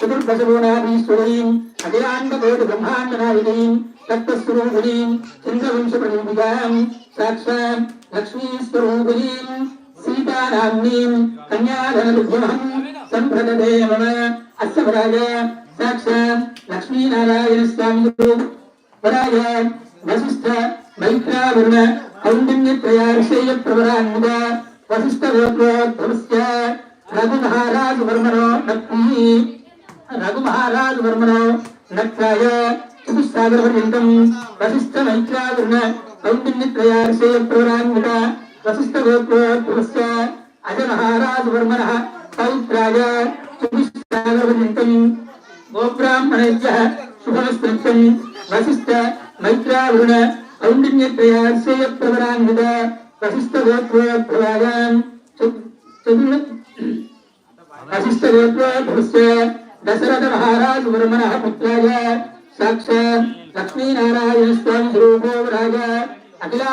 चतुर्दशगुणाधीश्वरीम् अखिलाण्डकोटिब्रह्माण्डनायिनीम् तत्त्वस्वरूपिणीम् चन्द्रवंशप्रतिनिधिकाम् साक्षात् लक्ष्मीस्वरूपिणीम् सीताराम्नीम् कन्याधनलुभ्यमहम् सम्प्रददे मम अस्य वराय साक्षात् लक्ष्मीनारायणस्वामिगुरु वराय वसिष्ठ मैत्रावरुण कौण्डिन्यत्रयार्षेयप्रवरान्मुद वसिष्ठगोत्रोद्धवस्य रघुमहाराजवर्मणो नक्तिः రఘు మహారాజు వర్మణో నక్షాయ రఘు పర్యంతం వర్మణో నక్తాయ చతుస్సాగరపర్యంతం వశిష్ఠ మైత్రావరుణ కౌండిన్యత్రయార్షేయ ప్రవరాన్ముద వశిష్ఠ గోత్రోద్భవస్య అజ మహారాజు వర్మణः పౌత్రాయ చతుస్సాగరపర్యంతం గోబ్రాహ్మణేభ్యः శుభమస్మృత్యం వశిష్ఠ మైత్రావరుణ కౌండిన్యత్రయార్షేయ ప్రవరాన్విత వశిష్ఠ గోత్రోద్భవాయాం చతుర్ వశిష్ఠ గోత్రోద్భవస్య దశరథ మహారాజు వర్మణः పుత్రాయ సాక్షాత్ లక్ష్మీనారాయణ స్వామి స్వరూపో రాజ అఖిలా